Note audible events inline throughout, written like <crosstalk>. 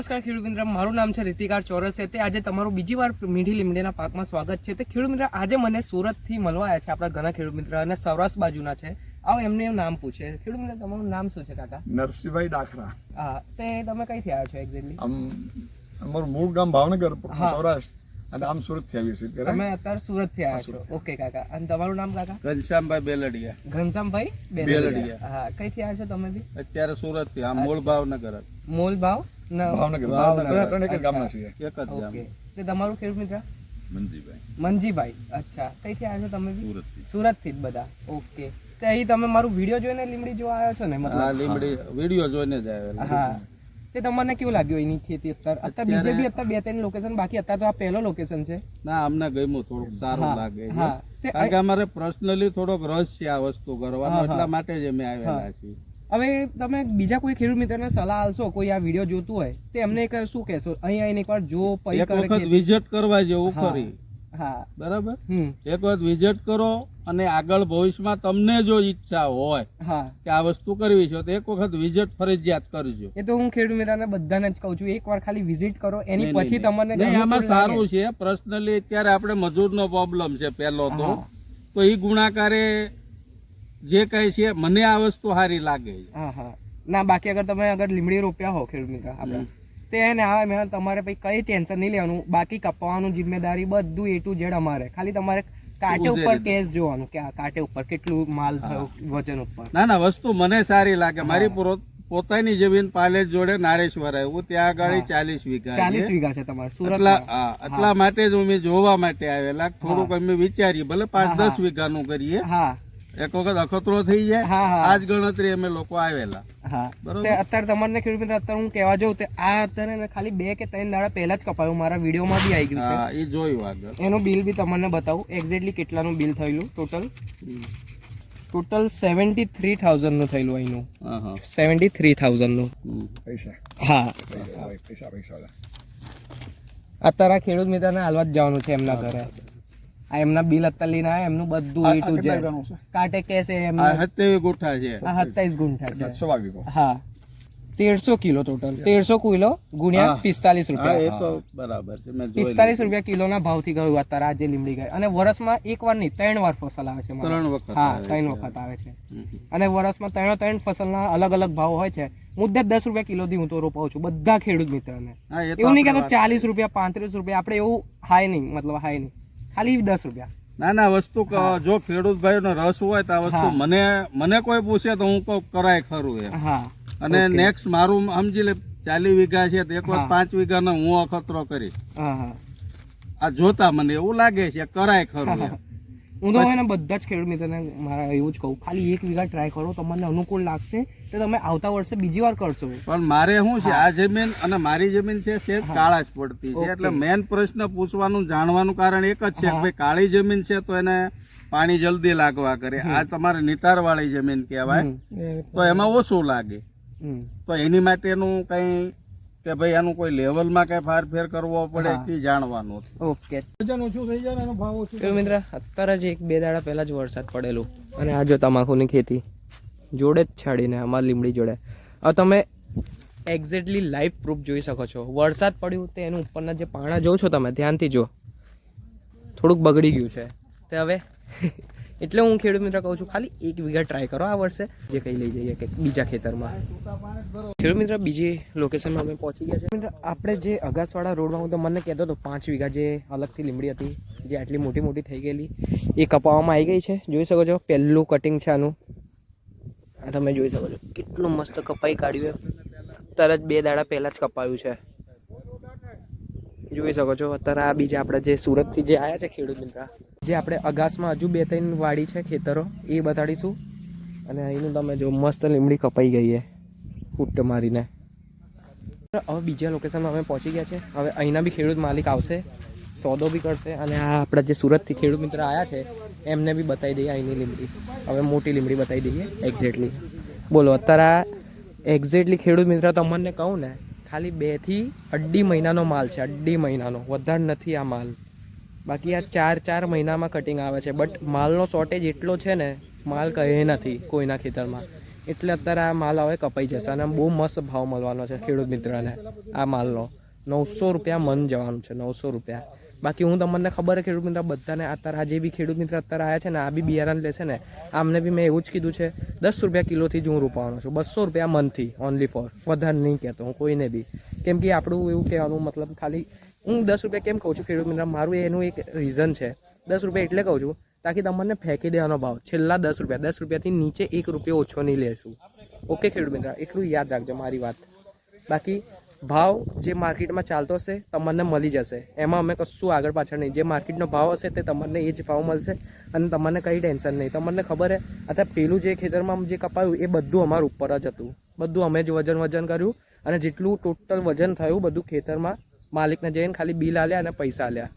નમસ્કાર ખેડૂત મિત્ર. મારું નામ છે રીતિકાર ચોરસે તે આજે તમારું બીજી વાર મીઠી લીમડીના પાકમાં સ્વાગત છે. તે ખેડૂત મિત્ર આજે મને સુરતથી મળવા આવ્યા છે આપણા ઘણા ખેડૂત મિત્ર અને સૌરાષ્ટ્ર બાજુના છે. આવો એમને નામ પૂછે. ખેડૂત મિત્ર તમારું નામ શું છે કાકા? નરસિંહભાઈ ડાખરા. હા તે તમે કઈથી આવ્યા છો એક્ઝેક્ટલી આમ અમારું મૂળ ગામ ભાવનગર સૌરાષ્ટ્ર. અને આમ સુરતથી આવી છીએ તમે અત્યારે સુરતથી આવ્યા છો. ઓકે કાકા. અને તમારું નામ કાકા? ઘનશ્યામભાઈ બેલડિયા. ઘનશ્યામભાઈ બેલડિયા. હા કઈથી આવ્યા છો તમે બી? અત્યારે સુરતથી આમ મૂળ ભાવનગર મૂળ મોલ ભાવ? ભાવનગર. ભાવનગર. ત્રણ એક જ ગામના છીએ. એક જ ગામ. ઓકે. તમારું ખેડૂત મિત્ર? મંજીભાઈ. મંજીભાઈ. અચ્છા. કઈથી આવ્યા છો તમે બી? સુરતથી. જ બધા. ઓકે. તો અહીં તમે મારું વીડિયો જોઈને લીમડી જોવા આવ્યો છો ને હા લીમડી. વીડિયો જોઈને જ હા. તે તમને કેવું લાગ્યું એની ખેતી અત્યારે? અત્યારે બીજે બી અત્યારે બે ત્રણ લોકેશન બાકી અત્યારે તો આ પહેલો લોકેશન છે. ના અમને ગમ્યું થોડુંક સારું લાગે. હા. કારણ કે અમારે પર્સનલી થોડોક રસ છે આ વસ્તુ કરવાનો. એટલા માટે જ અમે આવેલા છીએ. હવે તમે બીજા કોઈ ખેડૂત મિત્રને સલાહ આલશો કોઈ આ વીડિયો જોતું હોય તો એમને એક શું કહેશો? અહીં આવીને એકવાર જો એક વખત વિઝિટ કરવા જેવું ફરી. હા. બરાબર? એક વખત વિઝિટ કરો અને આગળ ભવિષ્યમાં તમને જો ઈચ્છા હોય હા. કે આ વસ્તુ કરવી છે તો એક વખત વિઝિટ ફરજિયાત કરજો. એ તો હું ખેડૂત મિત્રને બધાને જ કહું છું એકવાર ખાલી વિઝિટ કરો એની પછી તમને આમાં સારું છે પર્સનલી અત્યારે આપણે મજૂરનો પ્રોબ્લેમ છે પહેલો તો. તો એ ગુણાકારે જે કહે છે મને આ વસ્તુ સારી લાગે છે. હા હા. ના બાકી અગર તમે અગર લીમડી રોપ્યા હો ખેડૂત મિત્ર આપણે તે એને આવે મેં તમારે પછી કઈ ટેન્શન નહીં લેવાનું. બાકી કપાવાનું જિમ્મેદારી બધું એ ટુ ઝેડ અમારે. ખાલી તમારે કાંટે ઉપર કેસ જોવાનું કે આ કાંટે ઉપર કેટલું માલ થયો વજન ઉપર. ના ના વસ્તુ મને સારી લાગે. મારી પોતાની જમીન પાલેજ જોડે નારેશ્વર આવ્યું. ત્યાં આગળ ચાલીસ વીઘા ચાલીસ વીઘા છે તમારે સુરત એટલા માટે જ અમે જોવા માટે આવેલા. થોડુંક અમે વિચારીએ ભલે પાંચ દસ દસ વીઘાનું કરીએ. હા. એક વખત અખતરો થઈ જાય. હા હા. આ જ ગણતરી અમે લોકો આવેલા. અત્યારે તમારે ખેડૂત મિત્ર અત્યારે હું કહેવા જાઉં તો આ અત્યારે ને ખાલી બે કે ત્રણ દાડા પહેલા જ કપાયું. મારા વિડીયોમાં બી આવી ગયું છે. હા એ જોયું આગળ. એનું બિલ બી તમને બતાવું. એક્ઝેક્ટલી કેટલાનું બિલ થયેલું ટોટલ ટોટલ સેવન્ટી થ્રી થાઉઝન્ડનું થયેલું અહીંનું. હા હા. સેવન્ટી થ્રી થાઉઝન્ડનું. પૈસા. હા. પૈસા પૈસા અત્યારે આ ખેડૂત મિત્રને હાલવા જ જવાનું છે એમના ઘરે. આ એમના બિલ અત્યારે લઈને આવ્યા એમનું બધું એ ટુ ઝેડ કાટે કેસે કાંટે આ એમના સત્યાવી ગુઠા છે. આ સત્તાવીસ ગુંઠા છે. સો વાગ્યું હા. 1300 કિલો ટોટલ 1300 કિલો ગુણ્યા હા. પિસ્તાલીસ હા રૂપિયા એ તો બરાબર છે. મેં જોયેલું. પિસ્તાલીસ રૂપિયા કિલોના ભાવથી ગયું અત્યારે આજે લીમડી ગઈ. અને વર્ષમાં એક વાર નહીં ત્રણ વાર ફસલ આવે છે ત્રણ વખત હા આવે ત્રણ છે. વખત આવે છે. અને વર્ષમાં ત્રણ ત્રણ ફસલના અલગ અલગ ભાવ હોય છે. મુદ્દે દસ રૂપિયા કિલોથી હું તો રોપાવું છું બધા ખેડૂત મિત્રને. એવું નહીં કે ચાલીસ રૂપિયા પાંત્રીસ રૂપિયા આપણે એવું હાય નહીં મતલબ હાય નહીં. ખાલી દસ રૂપિયા. ના ના વસ્તુ જો ખેડૂત ભાઈ નો રસ હોય તો આ વસ્તુ મને મને કોઈ પૂછે તો હું કહું કરાય ખરું એમ. અને નેક્સ્ટ મારું સમજી લે ચાલી વીઘા છે તો એક વખત પાંચ વીઘાનો હું અખતરો કરીશ. આ જોતા મને એવું લાગે છે કરાય ખરું <laughs> હું તો એને બધા જ ખેડૂત મિત્રને મારા એવું જ કહું ખાલી એક વીઘા ટ્રાય કરો તમને અનુકૂળ લાગશે તો તમે આવતા વર્ષે બીજી વાર કરશો. પણ મારે શું છે આ જમીન અને મારી જમીન છે સેજ કાળા જ પડતી છે. એટલે મેન પ્રશ્ન પૂછવાનું જાણવાનું કારણ એક જ છે કે ભાઈ કાળી જમીન છે તો એને પાણી જલ્દી લાગવા કરે. આ તમારે નિતાર વાળી જમીન કહેવાય. તો એમાં ઓછું લાગે. તો એની માટેનું કઈ કે ભાઈ આનું કોઈ લેવલમાં કઈ ફારફેર કરવો પડે તે જાણવાનું. ઓકે. તો મિત્ર અત્યારે જ એક બે દાડા પહેલા જ વરસાદ પડેલું. અને આ જો તમાકુની ખેતી. જોડે જ છાડીને અમારી લીમડી જોડે. હવે તમે એક્ઝેક્ટલી લાઈવ પ્રૂફ જોઈ શકો છો. વરસાદ પડ્યું તે એનું ઉપરના જે પાણા જોવો છો તમે ધ્યાનથી જો થોડુંક બગડી ગયું છે. તે હવે એટલે હું ખેડૂત મિત્ર કહું છું, ખાલી એક વીઘા ટ્રાય કરો, આ વર્ષે જે કંઈ લઈ જઈએ કે બીજા ખેતરમાં. ખેડૂત મિત્ર, બીજી લોકેશનમાં અમે પહોંચી ગયા છે મિત્ર, આપણે જે અગાસવાડા રોડમાં હું તો મને કહેતો હતો, પાંચ વીઘા જે અલગથી લીમડી હતી, જે આટલી મોટી મોટી થઈ ગયેલી, એ કપાવવામાં આવી ગઈ છે. જોઈ શકો છો, પહેલું કટિંગ છે આનું. આ તમે જોઈ શકો છો, કેટલું મસ્ત કપાઈ કાઢ્યું અત્યારે જ બે દાડા પહેલાં જ કપાયું છે. જોઈ શકો છો, અત્યારે આ બીજા આપણે જે સુરતથી જે આવ્યા છે ખેડૂત મિત્ર જે આપણે અગાસમાં હજુ બે ત્રણ વાડી છે ખેતરો, એ બતાડીશું. અને અહીંનું તમે જો મસ્ત લીમડી કપાઈ ગઈ છે, ફૂટ મારીને. હવે બીજા લોકેશનમાં અમે પહોંચી ગયા છે. હવે અહીંના બી ખેડૂત માલિક આવશે, સોદો બી કરશે અને આ આપણા જે સુરતથી ખેડૂત મિત્ર આવ્યા છે, એમને બી બતાવી દઈએ અહીંની લીમડી. હવે મોટી લીમડી બતાવી દઈએ એક્ઝેક્ટલી બોલો, અત્યારે આ એક્ઝેક્ટલી ખેડૂત મિત્ર તમને કહું ને, ખાલી બેથી અઢી મહિનાનો માલ છે, અઢી મહિનાનો. વધારે નથી આ માલ. બાકી આ ચાર ચાર મહિનામાં કટિંગ આવે છે. બટ માલનો શોર્ટેજ એટલો છે ને, માલ કહે નથી કોઈના ખેતરમાં. એટલે અત્યારે આ માલ હવે કપાઈ જશે અને બહુ મસ્ત ભાવ મળવાનો છે ખેડૂત મિત્રને આ માલનો. નવસો રૂપિયા મન જવાનું છે, નવસો રૂપિયા. બાકી હું તમને ખબર છે ખેડૂત મિત્ર, બધાને અત્યારે આ જે બી ખેડૂત મિત્ર અત્યારે આવ્યા છે ને, આ બી બિયારણ લેશે ને, આમને બી મેં એવું જ કીધું છે, દસ રૂપિયા કિલોથી જ હું રોપાવાનો છું. બસો રૂપિયા મનથી ઓનલી ફોર વધારે નહીં કહેતો હું કોઈને બી. કેમ કે આપણું એવું કહેવાનું મતલબ ખાલી હું દસ રૂપિયા કેમ કહું છું ખેડૂત મિત્ર? મારું એનું એક રીઝન છે. દસ રૂપિયા એટલે કહું છું તાકી તમને ફેંકી દેવાનો ભાવ. છેલ્લા દસ રૂપિયા, દસ રૂપિયાથી નીચે એક રૂપિયો ઓછો નહીં લેશું. ઓકે ખેડૂત મિત્ર, એટલું યાદ રાખજો મારી વાત. બાકી ભાવ જે માર્કેટમાં ચાલતો હશે તમને મળી જશે. એમાં અમે કશું આગળ પાછળ નહીં. જે માર્કેટનો ભાવ હશે તે તમને એ જ ભાવ મળશે અને તમને કંઈ ટેન્શન નહીં. તમને ખબર હે, અત્યારે પેલું જે ખેતરમાં જે કપાયું એ બધું અમારું ઉપર જ હતું. બધું અમે જ વજન વજન કર્યું અને જેટલું ટોટલ વજન થયું બધું ખેતરમાં માલિકને જઈને ખાલી બિલ આલ્યા અને પૈસા આલ્યા.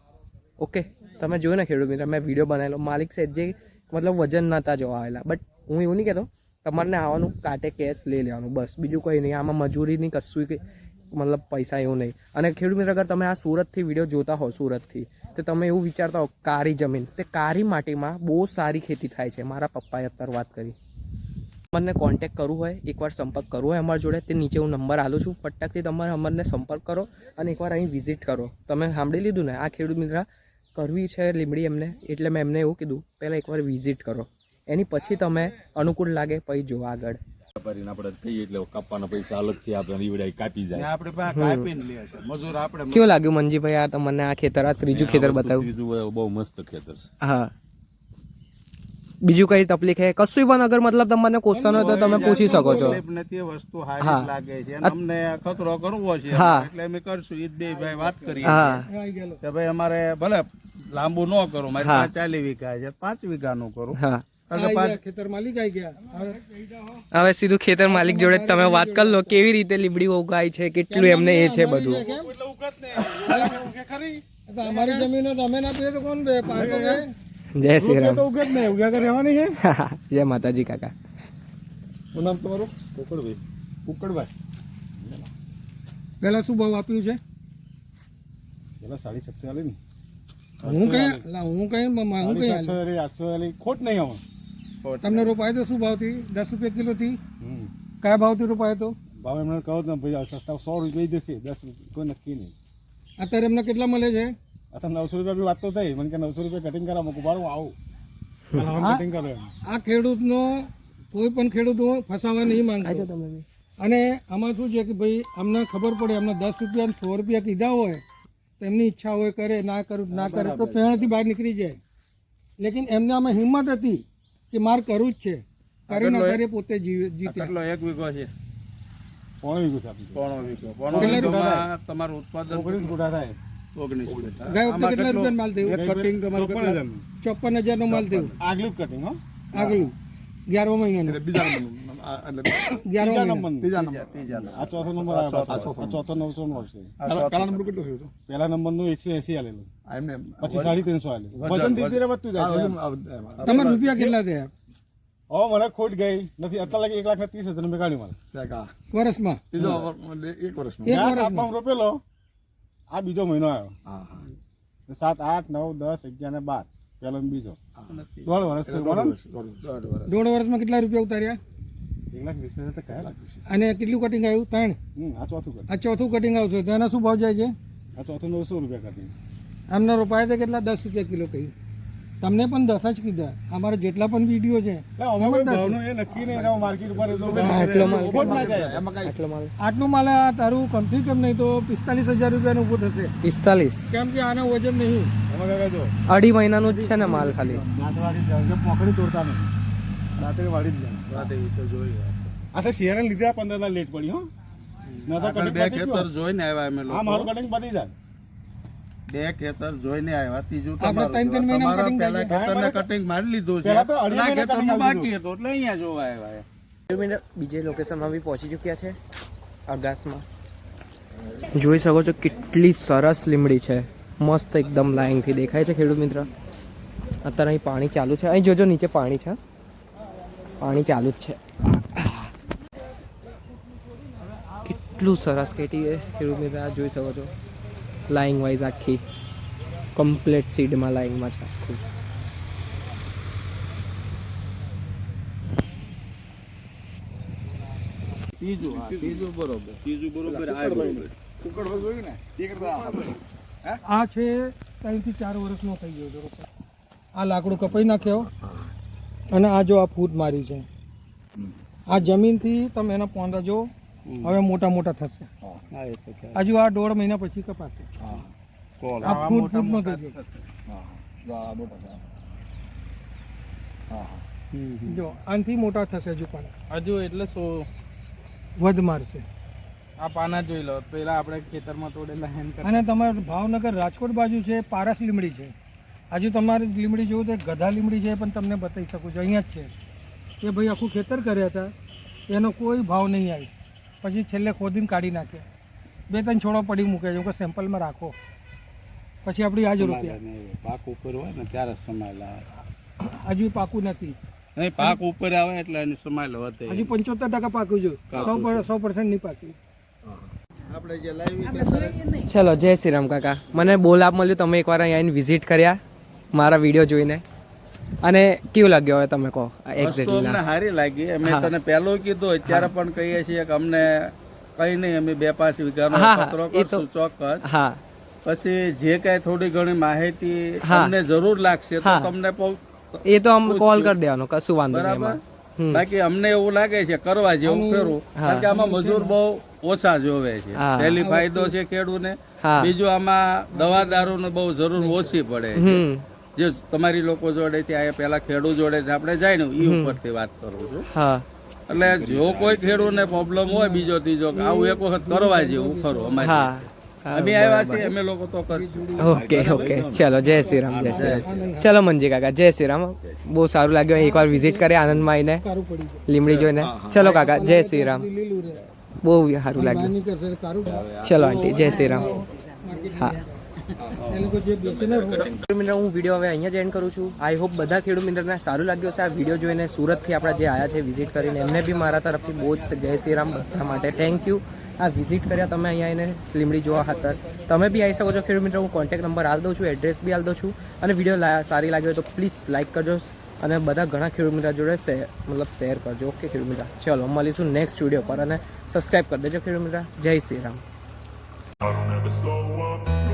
ઓકે તમે જોયું ને ખેડૂત મિત્ર, મેં વીડિયો બનાવેલો. માલિક છે જે મતલબ વજન નહોતા જોવા આવેલા. બટ હું એવું નહીં કહેતો તમારે આવવાનું, કાંટે કેશ લઈ લેવાનું, બસ. બીજું કંઈ નહીં. આમાં મજૂરીની કશું મતલબ પૈસા એવું નહીં. અને ખેડૂત મિત્ર, અગર તમે આ સુરતથી વીડિયો જોતા હો, સુરતથી, તો તમે એવું વિચારતા હો, કારી જમીન. તે કારી માટીમાં બહુ સારી ખેતી થાય છે. મારા પપ્પાએ અત્યારે વાત કરી. મને કોન્ટેક્ટ કરવું હોય એકવાર સંપર્ક કરવો હોય અમારા જોડે તે નીચે હું નંબર આલું છું. ફટાકથી તમારે અમારને સંપર્ક કરો અને એકવાર અહીં વિઝિટ કરો. તમે સાંભળી લીધું ને? આ ખેડૂત મિત્ર કરવી છે લીમડી એમને એટલે મેં એમને એવું કીધું પહેલાં એકવાર વિઝિટ કરો. એની પછી તમે અનુકૂળ લાગે પછી જો આગળ. વેપારીને આપણે કહીએ એટલે કાપવાના પૈસા અલગથી આપણે ઈવડાઈ કાપી જાય. આપણે કાપીને લે છે. મજૂર આપણે કેવું લાગ્યું મનજીભાઈ આ તમને આ ખેતર આ ત્રીજું ખેતર બતાવ્યું? ત્રીજું બહુ મસ્ત ખેતર છે. હા. બીજું કઈ તકલીફ હે કશું પણ અગર મતલબ તમને ક્વેશ્ચન હોય તો તમે પૂછી શકો છો. નથી વસ્તુ. હારી લાગે છે. અમને ખતરો કરવો છે. એટલે અમે કરશું. ઈદ બે ભાઈ વાત કરી હા. કે ભાઈ અમારે ભલે લાંબુ ન કરો મારે. ચાલી વીઘા છે. પાંચ વીઘાનું કરું. હા. હવે સીધું ખેતર માલિક જોડે તમે વાત કરી લો કેવી રીતે લીબડી ઉગાય છે કેટલું એમને એ છે બધું. અમારી જમીન તમે ના પીએ તો કોણ ગયે જય શ્રી રામ. ઉગે જ નહીં ઉગ્યા કરી રહેવાની છે. જય માતાજી કાકા. શું નામ તમારું? કુકડભાઈ. કુકડભાઈ. પેલા શું ભાવ આપ્યું છે? પેલા સાડી સાતસો આલી ને. હું કઈ હું કઈ હું કઈ સાડી આલી આઠસો આલી. ખોટ નહીં આવે. તમને રોપાય તો શું ભાવથી? દસ રૂપિયા કિલો થી? હમ. કયા ભાવથી રોપાય તો? ભાવ એમને કહો ને ભાઈ સસ્તા સો રૂપિયા દેશે દસ કોઈ નક્કી નહીં. અત્યારે એમને કેટલા મળે છે? અત્યારે નવસો રૂપિયા બી વાત તો થઈ. મને કે નવસો રૂપિયા કટિંગ કરાવો. મૂકું બારું આવું. કટિંગ કરો આ ખેડૂતનો કોઈ પણ ખેડૂતો ફસાવા નહીં માંગતો. અને આમાં શું છે કે ભાઈ અમને ખબર પડે અમને દસ રૂપિયા સો રૂપિયા કીધા હોય તો એમની ઈચ્છા હોય કરે ના કરું ના કરે તો પહેણથી બહાર નીકળી જાય. લેકિન એમને આમાં હિંમત હતી કે માર કરવું જ છે. કરીને અત્યારે પોતે જીવ- જીત્યા એક વીઘો છે? પોણો વીઘો સાહેબ પોણો વીઘો. પોણો તમારું ઉત્પાદન ઓગણીસ ગુઠા થાય. ચોપન હજાર નો માલ થયું? આગલું કટિંગ આગલું. ગ્યારમો મહિનાનો. બીજા તમારા રૂપિયા કેટલા થયા? હવે મને ખોટ ગઈ. નથી અત્યાર લાગે એક લાખ ને ત્રીસ હજાર મેં કાઢ્યું મને વર્ષમાં? એક વર્ષ એક વર્ષમાં? રોપેલો આ બીજો મહિનો આવ્યો. સાત આઠ નવ દસ અગિયાર ને બાર. પેલો બીજો. દોઢ વર્ષ બરાબર? દોઢ વર્ષમાં કેટલા રૂપિયા ઉતાર્યા? એક લાખ વીસ હજાર તો કયા લાગ્યું અને કેટલું કટિંગ આવ્યું? ત્રણ? આ ચોથું આ ચોથું કટિંગ આવશે. તો એના શું ભાવ જાય છે? આ ચોથું નવસો રૂપિયા કટિંગ આમના રોપાયા કેટલા? દસ રૂપિયા કિલો કહ્યું. તમને પણ દસ જ કીધા. અમારા જેટલા પણ વીડિયો છે અમે કોઈ ભાવનું એ નક્કી નહીં રહો માર્કેટ ઉપર એ તો આટલો માલ. ના આ તારું કમથી કમ નહીં તો પિસ્તાલીસ હજાર રૂપિયાનું ઊભું થશે. પિસ્તાલીસ. કેમ કે આના વજન નહીં. એમાં કાકા જો અઢી મહિનાનું જ છે ને માલ ખાલી. જાય તોડતા નહીં. રાત્રે વાળી જ જાય. રાતે ઈ તો જોઈએ. આ તો શિયાળે લીધે પંદર પંદર લેટ પડી હો. જોઈને આવ્યા અમે લોકો મારું કટિંગ પતી જાય. બે ખેતર જોઈને આવ્યા. ત્રીજું તમારા પહેલા ખેતરને કટિંગ મારી લીધું છે. પહેલા ખેતરનું બાકી હતું એટલે અહીંયા જોવા આવ્યા બીજે લોકેશનમાં બી પહોંચી ચૂક્યા છે અગાસમાં. જોઈ શકો છો કેટલી સરસ લીમડી છે. મસ્ત એકદમ લાઈનથી દેખાય છે ખેડૂત મિત્ર. અત્યારે અહીં પાણી ચાલુ છે. અહીં જોજો નીચે પાણી છે. પાણી ચાલુ જ છે. કેટલું સરસ કેટી છે ખેડૂત મિત્ર આ જોઈ શકો છો. લાઈન વાઇઝ આખી કમ્પ્લેટ સીડમાં લાઈનમાં છે આખું. બીજું હા બરોબર. બરોબર આ બરોબર. આ છે ત્રણથી ચાર વર્ષનો થઈ ગયો છે આ લાકડું કપાઈ નાખ્યો અને આ જો આ ફૂટ મારી છે. આ જમીનથી તમે એના પોંદા જો હવે મોટા મોટા થશે. હજુ આ દોઢ મહિના પછી કપાશે. આ ફૂટ ફૂટનો થઈ ગયો. જો આનથી મોટા થશે હજુ પણ. હજુ એટલે સો વધ મારશે. આ પાના જોઈ લો. પેલા આપણે ખેતરમાં તોડેલા હેન અને તમારે ભાવનગર રાજકોટ બાજુ છે પારસ લીમડી છે. હજુ તમારે લીમડી જોવું તો ગધા લીમડી છે પણ તમને બતાવી શકું છું. અહીંયા જ છે. એ ભાઈ આખું ખેતર કર્યા હતા. એનો કોઈ ભાવ નહીં આવી. પછી છેલ્લે ખોદીને કાઢી નાખ્યા બે ત્રણ છોડો પડી મૂકે છે કે સેમ્પલમાં રાખો. પછી આપણી આજ રૂપિયા. પાક ઉપર હોય ને ત્યારે સમાયેલા લાવે હજુ પાકું નથી. નહીં પાક ઉપર આવે એટલે એની સમાયેલ વધે. હજુ પંચોતેર ટકા પાક્યું છે. સો સો પર્સન્ટ નહીં પાક્યું ચલો જય શ્રી રામ કાકા. મને બોલ આપ મળ્યું તમે એકવાર અહીંયા વિઝિટ કર્યા. મારા વીડિયો જોઈને. અને કેવું લાગ્યું હવે તમે કહો એક્ઝેક્ટલી અમને સારી લાગી. અમે તને પહેલું કીધું અત્યારે પણ કહીએ છીએ કે અમને કઈ નહીં અમે બે પાંચ વીઘાનો પત્રો કરશું ચોક્કસ. હા. પછી જે કઈ થોડી ઘણી માહિતી તમને જરૂર લાગશે તો તમને એ તો આમ કોલ કરી દેવાનો કશું વાંધો નહીં એમાં. બાકી અમને એવું લાગે છે કરવા જેવું ખરું કારણ કે આમાં મજૂર બહુ ઓછા જોવે છે. પહેલી ફાયદો છે ખેડૂને બીજું આમાં દવા દારૂ બહુ જરૂર ઓછી પડે છે. જે તમારી લોકો જોડે ત્યાં આ પેલા ખેડૂત જોડે આપણે જાય ને એ ઉપરથી વાત કરું છું. હા. એટલે જો કોઈ ખેડૂતને પ્રોબ્લેમ હોય બીજો ત્રીજો આવું એક વખત કરવા જેવું ખરું અમારે હા. અમે આવ્યા છીએ અમે લોકો તો કરશું. Okay okay. ચલો જય શ્રી રામ જય શ્રી રામ. ચલો મંજી કાકા જય શ્રી રામ. બહુ સારું લાગ્યું એકવાર વિઝિટ કરે આનંદમાં આવીને લીમડી જોઈને. ચલો કાકા જય શ્રી રામ. બહુ સારું લાગ્યું. ચલો આંટી જય શ્રી રામ. હા. એ લોકો જે બેસે ને ખેડૂત મિત્ર હું વીડિયો હવે અહીંયા જ એન્ડ કરું છું. આઈ હોપ બધા ખેડૂત મિત્રને સારું લાગ્યું છે આ વીડિયો જોઈને સુરતથી આપણા જે આવ્યા છે વિઝિટ કરીને એમને બી મારા તરફથી બહુ જ જય શ્રી રામ બધા માટે. થેન્ક યુ આ વિઝિટ કર્યા તમે અહીંયા એને લીમડી જોવા ખાતર. તમે બી આવી શકો છો ખેડૂત મિત્રો હું કોન્ટેક્ટ નંબર આલ દઉં છું એડ્રેસ બી આલ દઉં છું. અને વીડિયો સારી લાગી હોય તો પ્લીઝ લાઇક કરજો અને બધા ઘણા ખેડૂત મિત્ર જોડે શેર મતલબ શેર કરજો. ઓકે ખેડૂત મિત્ર? ચલો મળીશું નેક્સ્ટ વીડિયો પર અને સબસ્ક્રાઈબ કરી દેજો ખેડૂત મિત્ર. જય શ્રી રામ.